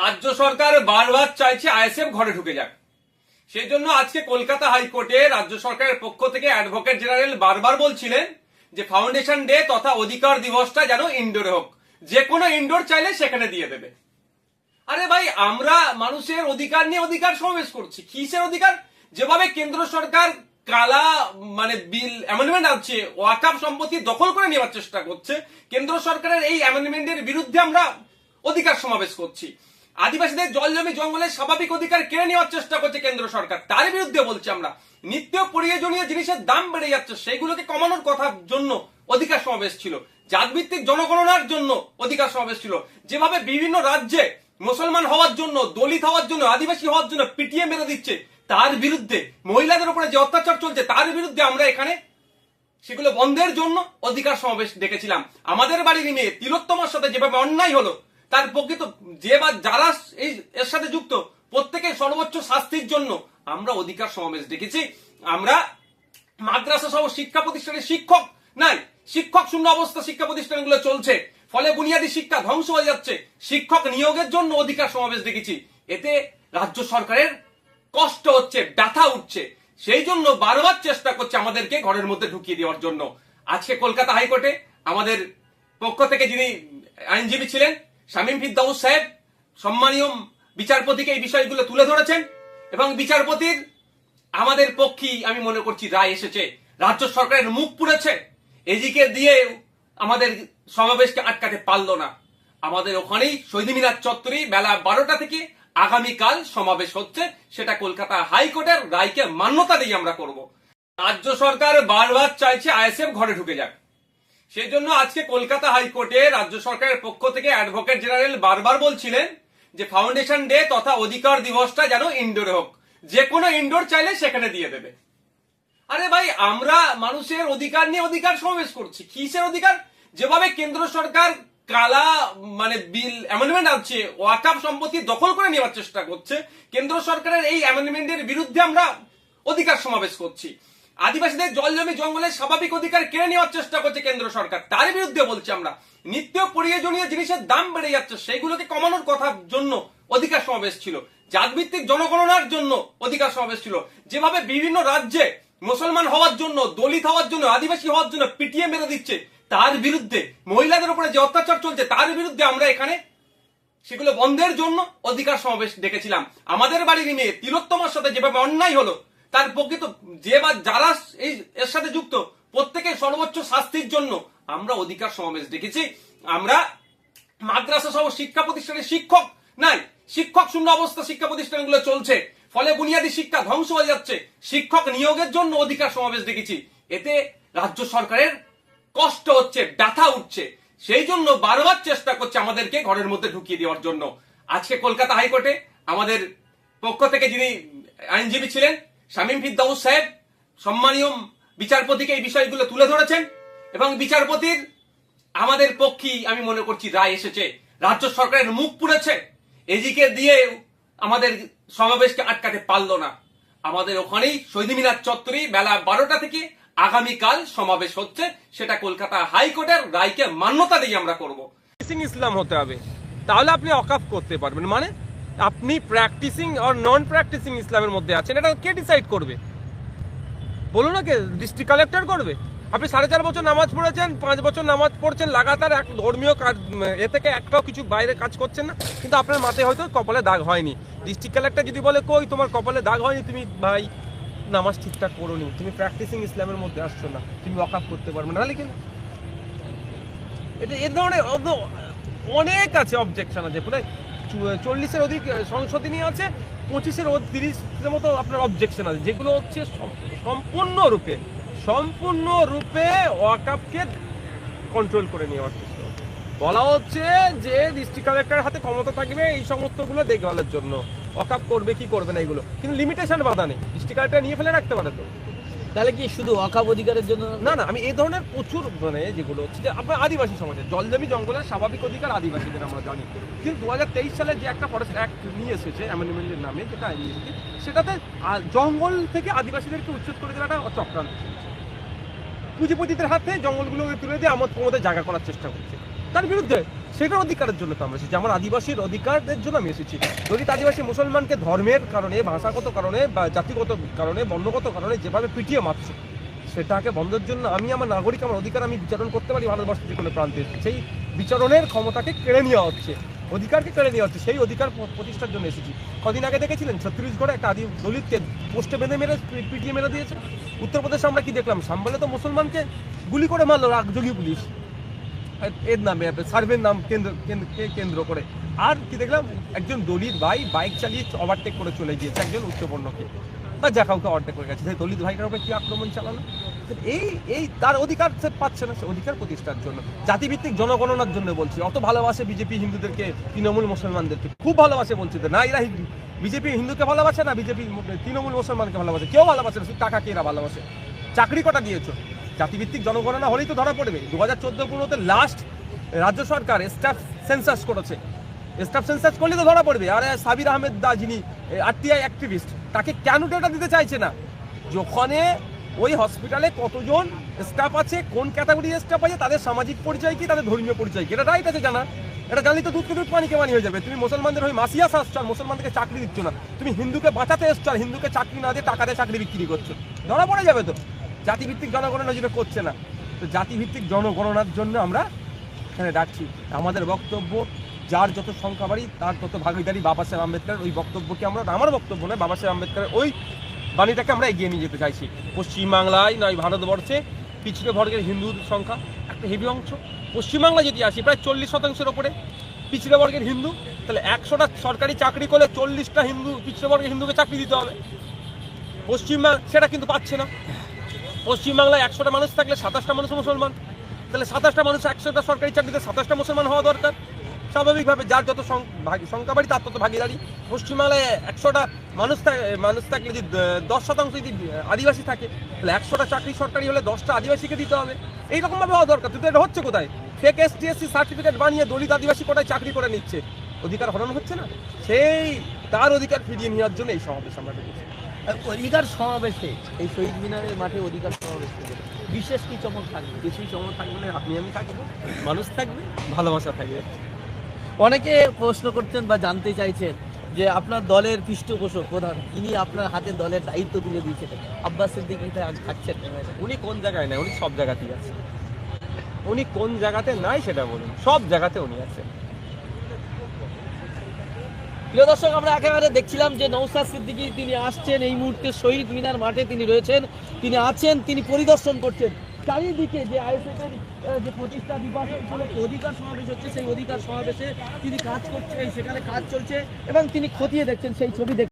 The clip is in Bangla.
রাজ্য সরকার বারবার চাইছে আইএসএফ ঘরে ঢুকে যাক। সেই জন্য আজকে কলকাতা হাইকোর্টে রাজ্য সরকারের পক্ষ থেকে অ্যাডভোকেট জেনারেল বারবার বলছিলেন যে ফাউন্ডেশন ডে তথা অধিকার দিবসটা যেন ইনডোরে হোক। যে কোনো ইনডোর চাইলে সেখানে দিয়ে দেবে। আরে ভাই, আমরা মানুষের অধিকার নিয়ে অধিকার সমাবেশ করছি। কিসের অধিকার? যেভাবে কেন্দ্র সরকার কালা মানে বিল অ্যামেন্ডমেন্ট আছে ওয়াকাপ সম্পত্তি দখল করে নেওয়ার চেষ্টা করছে, কেন্দ্র সরকারের এই অ্যামেন্ডমেন্টের বিরুদ্ধে আমরা অধিকার সমাবেশ করছি। আদিবাসীদের জল জমি জঙ্গলের স্বাভাবিক অধিকার কেড়ে নেওয়ার চেষ্টা করছে কেন্দ্র সরকার। তার বিরুদ্ধে বলছি আমরা, নিত্য প্রয়োজনীয় জিনিসের দাম বেড়ে যাচ্ছে সেইগুলোকে কমানোর কথার জন্য অধিকার সমাবেশ ছিল। জাতভিত্তিক জনগণনার জন্য অধিকার সমাবেশ ছিল। যেভাবে বিভিন্ন রাজ্যে মুসলমান হওয়ার জন্য, দলিত হওয়ার জন্য, আদিবাসী হওয়ার জন্য পিটিয়ে মেরে দিচ্ছে, তার বিরুদ্ধে, মহিলাদের উপরে যে অত্যাচার চলছে, তার বিরুদ্ধে আমরা এখানে সেগুলো বন্ধের জন্য অধিকার সমাবেশ ডেকেছিলাম। আমাদের বাড়ির মেয়ে তিলোত্তমার সাথে যেভাবে অন্যায় হলো তার প্রকৃত যে বা যারা এই এর সাথে যুক্ত, প্রত্যেকের সর্বোচ্চ শাস্তির জন্য আমরা অধিকার সমাবেশ দেখেছি আমরা মাদ্রাসা সহ শিক্ষা প্রতিষ্ঠানের শিক্ষক নাই। শিক্ষক শূন্য অবস্থা শিক্ষা প্রতিষ্ঠানগুলো চলছে। ফলে বুনিয়াদী শিক্ষা ধ্বংস হয়ে যাচ্ছে। শিক্ষক নিয়োগের জন্য অধিকার সমাবেশ দেখেছি এতে রাজ্য সরকারের কষ্ট হচ্ছে, ব্যথা উঠছে। সেই জন্য বারবার চেষ্টা করছে আমাদেরকে ঘরের মধ্যে ঢুকিয়ে দেওয়ার জন্য। আজকে কলকাতা হাইকোর্টে আমাদের পক্ষ থেকে যিনি আইনজীবী ছিলেন শামীম ফিদ্দাউস সাহেব সম্মানীয় বিচারপতিকে এই বিষয়গুলো তুলে ধরেছেন এবং বিচারপতির আমাদের পক্ষেই, আমি মনে করছি, রায় এসেছে। রাজ্য সরকারের মুখ পুড়েছে। এদিকে দিয়ে আমাদের সমাবেশকে আটকাতে পারল না। আমাদের ওখানেই শহীদ মিনার চত্বরে বেলা বারোটা থেকে আগামীকাল সমাবেশ হচ্ছে। সেটা কলকাতা হাইকোর্টের রায়কে মান্যতা দিয়ে আমরা করব। রাজ্য সরকার বারবার চাইছে আইএসএফ ঘরে ঢুকে যাক। সেই জন্য আজকে কলকাতা হাইকোর্টে রাজ্য সরকারের পক্ষ থেকে অ্যাডভোকেট জেনারেল বারবার বলছিলেন যে ফাউন্ডেশন ডে তথা অধিকার দিবসটা যেন ইনডোরে হোক। যে কোনো ইনডোর চাইলে সেখানে দিয়ে দেবে। আরে ভাই, আমরা মানুষের অধিকার নিয়ে অধিকার সমাবেশ করছি। কিসের অধিকার? যেভাবে কেন্দ্র সরকার কালা মানে বিল অ্যামেন্ডমেন্ট আছে ওয়াকাপ সম্পত্তি দখল করে নেওয়ার চেষ্টা করছে, কেন্দ্র সরকারের এই অ্যামেন্ডমেন্টের বিরুদ্ধে আমরা অধিকার সমাবেশ করছি। আদিবাসীদের জল জমি জঙ্গলের স্বাভাবিক অধিকার কেড়ে নেওয়ার চেষ্টা করছে কেন্দ্র সরকার। তার বিরুদ্ধে বলছি আমরা, নিত্য প্রয়োজনীয় জিনিসের দাম বেড়ে যাচ্ছে সেইগুলোকে কমানোর কথার জন্য অধিকার সমাবেশ ছিল। জাতভিত্তিক জনগণনার জন্য অধিকার সমাবেশ ছিল। যেভাবে বিভিন্ন রাজ্যে মুসলমান হওয়ার জন্য, দলিত হওয়ার জন্য, আদিবাসী হওয়ার জন্য পিটিয়ে মেরে দিচ্ছে, তার বিরুদ্ধে, মহিলাদের উপরে যে অত্যাচার চলছে, তার বিরুদ্ধে আমরা এখানে সেগুলো বন্ধের জন্য অধিকার সমাবেশ ডেকেছিলাম। আমাদের বাড়ির মেয়ে তিলোত্তমার সাথে যেভাবে অন্যায় হলো তার প্রকৃত যে বা যারা এই এর সাথে যুক্ত, প্রত্যেকের সর্বোচ্চ শাস্তির জন্য আমরা অধিকার সমাবেশ দেখেছি আমরা মাদ্রাসা সহ শিক্ষা প্রতিষ্ঠানের শিক্ষক নাই। শিক্ষক শূন্য অবস্থা শিক্ষা প্রতিষ্ঠানগুলো চলছে। ফলে বুনিয়াদী শিক্ষা ধ্বংস হয়ে যাচ্ছে। শিক্ষক নিয়োগের জন্য অধিকার সমাবেশ দেখেছি এতে রাজ্য সরকারের কষ্ট হচ্ছে, ব্যথা উঠছে। সেই জন্য বারবার চেষ্টা করছে আমাদেরকে ঘরের মধ্যে ঢুকিয়ে দেওয়ার জন্য। আজকে কলকাতা হাইকোর্টে আমাদের পক্ষ থেকে যিনি আইনজীবী ছিলেন শামীম ফিদ্দাউস সাহেব সম্মানীয় বিচারপতিকে এই বিষয়গুলো তুলে ধরেছেন এবং বিচারপতির আমাদের পক্ষেই, আমি মনে করছি, রায় এসেছে। রাজ্য সরকারের মুখ পুড়েছে। এদিকে দিয়ে আমাদের সমাবেশকে আটকাতে পারল না। আমাদের ওখানেই শহীদ মিনার চত্বরে বেলা বারোটা থেকে আগামীকাল সমাবেশ হচ্ছে। সেটা কলকাতা হাইকোর্টের রায়কে মান্যতা দিয়ে আমরা করব। ইসলাম হতে হবে। তাহলে আপনি অকাফ করতে পারবেন। মানে আপনি প্র্যাকটিসিং আর নন প্র্যাকটিসিং ইসলামের মধ্যে আছেন, এটা কে ডিসাইড করবে? বলুন না কে ডিস্ট্রিক্ট কালেক্টর করবে? আপনি সাড়ে চার বছর নামাজ পড়েছেন, পাঁচ বছর নামাজ পড়ছেন, লাগাতার এক ধর্মীয় কাজ, এ থেকে একটাও কিছু বাইরে কাজ করছেন না, কিন্তু আপনার মাথায় হয়তো কপালে দাগ হয়নি। ডিস্ট্রিক্ট কালেক্টর যদি বলে, কই, তোমার কপালে দাগ হয়নি? তুমি ভাই, নামাজ ঠিকঠাক করোনি তুমি প্র্যাকটিসিং ইসলামের মধ্যে আসছো না, তুমি ওয়াকাফ করতে পারবে না। লিখে এটা এ ধরনের অনেক আছে অবজেকশন আছে। চল্লিশের অধিক সংশোধনী আছে, পঁচিশের তিরিশের মতো আপনার অবজেকশন আছে। যেগুলো হচ্ছে সম্পূর্ণরূপে সম্পূর্ণরূপে ওয়াকাপকে কন্ট্রোল করে নেওয়ার চেষ্টা বলা হচ্ছে যে ডিস্ট্রিক্ট কালেক্টরের হাতে ক্ষমতা থাকবে এই সমস্তগুলো দেখভালের জন্য। ওয়াকাপ করবে, কি করবে না এগুলো? কিন্তু লিমিটেশন বাধা নেই। ডিস্ট্রিক্ট কালেক্টর নিয়ে ফেলে রাখতে পারে তো। তাহলে কি শুধু অকাপ অধিকারের জন্য? না না, আমি এই ধরনের প্রচুর মানে যেগুলো হচ্ছে যে আপনার আদিবাসী সমাজে জলজমি জঙ্গলের স্বাভাবিক অধিকার আদিবাসীদের আমরা জানি। কিন্তু দু হাজার তেইশ সালে যে একটা ফরেস্ট অ্যাক্ট নিয়ে এসেছে অ্যামেন্ডমেন্টের নামে যেটা আইন সেটাতে জঙ্গল থেকে আদিবাসীদেরকে উচ্ছেদ করে দেওয়াটা চক্রান্ত। পুঁজিপতিদের হাতে জঙ্গলগুলোকে তুলে দিয়ে আমার প্রমোদের জায়গা করার চেষ্টা করছে। তার বিরুদ্ধে সেটার অধিকারের জন্য তো আমরা এসেছি। আমার আদিবাসীর অধিকারের জন্য আমি এসেছি। দলিত আদিবাসী মুসলমানকে ধর্মের কারণে, ভাষাগত কারণে বা জাতিগত কারণে, বর্ণগত কারণে যেভাবে পিটিয়ে মারছে, সেটাকে বন্ধের জন্য আমি আমার নাগরিক, আমার অধিকার আমি বিচারণ করতে পারি ভারতবর্ষের যে কোনো প্রান্তে। সেই বিচারণের ক্ষমতাকে কেড়ে নেওয়া হচ্ছে। অধিকারকে কেড়ে নেওয়া হচ্ছে। সেই অধিকার প্রতিষ্ঠার জন্য এসেছি। কদিন আগে দেখেছিলেন ছত্তিশগড়ে একটা আদি দলিতকে পোস্টে বেঁধে মেরে পিটিয়ে মেরে দিয়েছে। উত্তরপ্রদেশে আমরা কি দেখলাম? সাম্বালে তো মুসলমানকে গুলি করে মারলো রাগযোগী পুলিশ। এর- নামে সার্ভের নাম কেন্দ্র কেন্দ্র- করে। আর কি দেখলাম, একজন দলিত ভাই বাইক চালিয়ে ওভারটেক করে চলে গিয়েছে একজন উচ্চবর্ণকে বা যা কাউকে ওভারটেক করে গেছে। সেই দলিত ভাইটার উপরে কি আক্রমণ চালানো এই এই তার অধিকার সে পাচ্ছে না, সে অধিকার প্রতিষ্ঠার জন্য। জাতিভিত্তিক জনগণনার জন্য বলছি। অত ভালোবাসে বিজেপি হিন্দুদেরকে, তৃণমূল মুসলমানদেরকে। খুব ভালোবাসে বলছে না, এরা বিজেপি হিন্দুকে ভালোবাসে না, বিজেপি তৃণমূল মুসলমানকে ভালোবাসে? কেউ ভালোবাসে না। শুধু টাকাকে এরা ভালোবাসে। চাকরি কটা দিয়েছ? জাতিভিত্তিক জনগণনা হলেই তো ধরা পড়বে। দু হাজার চোদ্দ পনেরোতে লাস্ট রাজ্য সরকার স্টাফ সেন্সাস করেছে। স্টাফ সেন্সাস করলে তো ধরা পড়বে। আর সাবির আহমেদ দা যিনি আরটিআই অ্যাক্টিভিস্ট তাকে কেন ডেটা দিতে চাইছে না? যখনে ওই হসপিটালে কতজন স্টাফ আছে, কোন ক্যাটাগরি স্টাফ আছে, তাদের সামাজিক পরিচয় কি, তাদের ধর্মীয় পরিচয় কি, এটা রাইট আছে জানা। এটা জানলে তো দুধকে দুধ পানিকে পানি হয়ে যাবে। তুমি মুসলমানদের হয়ে মাসিয়াস আসছো আর মুসলমানদেরকে চাকরি দিচ্ছ না। তুমি হিন্দুকে বাঁচাতে এসছো, আর হিন্দুকে চাকরি না দিয়ে টাকা দিয়ে চাকরি বিক্রি করছ। ধরা পড়ে যাবে তো। জাতিভিত্তিক জনগণনা যেটা করছে না, তো জাতিভিত্তিক জনগণনার জন্য আমরা এখানে ডাকছি। আমাদের বক্তব্য, যার যত সংখ্যা বাড়ি, তার তত ভাগিদারি বাবা সাহেব আম্বেদকর ওই বক্তব্যকে আমরা আমার বক্তব্য নয়, বাবা সাহেব আম্বেদকরের ওই বাণীটাকে আমরা এগিয়ে নিয়ে যেতে চাইছি। পশ্চিমবাংলায় নয়, ভারতবর্ষে পিছড়ে বর্গের হিন্দুর সংখ্যা একটা হেভি অংশ। পশ্চিমবাংলা যদি আসি, প্রায় চল্লিশ শতাংশের ওপরে পিছড়ে বর্গের হিন্দু, তাহলে একশোটা সরকারি চাকরি করলে চল্লিশটা হিন্দু, পিছড়ে বর্গের হিন্দুকে চাকরি দিতে হবে। পশ্চিমবাংলা সেটা কিন্তু পাচ্ছে না। পশ্চিমবাংলায় একশোটা মানুষ থাকলে সাতাশটা মানুষ মুসলমান। তাহলে সাতাশটা মানুষ একশোটা সরকারি চাকরিতে সাতাশটা মুসলমান হওয়া দরকার। স্বাভাবিকভাবে যার যত সংখ্যা বাড়ি, তার তত ভাগিদারি। পশ্চিমবাংলায় একশোটা মানুষ মানুষ থাকলে যদি দশ শতাংশ যদি আদিবাসী থাকে, তাহলে একশোটা চাকরি সরকারি হলে দশটা আদিবাসীকে দিতে হবে। এইরকমভাবে হওয়া দরকার। কিন্তু এটা হচ্ছে কোথায়? ফেক এস টিএসসি সার্টিফিকেট বানিয়ে দলিত আদিবাসী কোটায় চাকরি করে নিচ্ছে। অধিকার হরণ হচ্ছে না? সেই, তার অধিকার ফিরিয়ে নেওয়ার জন্য এই সমাবেশ আমরা ডেকেছি। অধিকার সমাবেশে এই শহীদ মিনারের মাঠে অধিকার সমাবেশ বিশেষ কি চমক থাকবে? কিছুই চমক থাকবে না আপনি আমি থাকব মানুষ থাকবে ভালোবাসা থাকবে। অনেকে প্রশ্ন করছেন বা জানতে চাইছেন যে আপনার দলের পৃষ্ঠপোষক প্রধান তিনি আপনার হাতে দলের দায়িত্ব তুলে দিয়েছেন। আব্বাস সিদ্দিক থাকছেন? উনি কোন জায়গায় নাই? উনি সব জায়গাতেই আছে। উনি কোন জায়গাতে নাই সেটা বলুন। সব জায়গাতে উনি আছেন। প্রিয় দর্শক, আমরা একেবারে দেখছিলাম যে নৌসাদ সিদ্দিকি তিনি আসছেন, এই মুহূর্তে শহীদ মিনার মাঠে তিনি রয়েছেন, তিনি আছেন, তিনি পরিদর্শন করছেন। চারিদিকে যে আইএসএফ এর যে প্রতিষ্ঠা দিবস অধিকার সমাবেশ হচ্ছে, সেই অধিকার সমাবেশে তিনি কাজ করছেন, সেখানে কাজ চলছে এবং তিনি খতিয়ে দেখছেন সেই ছবি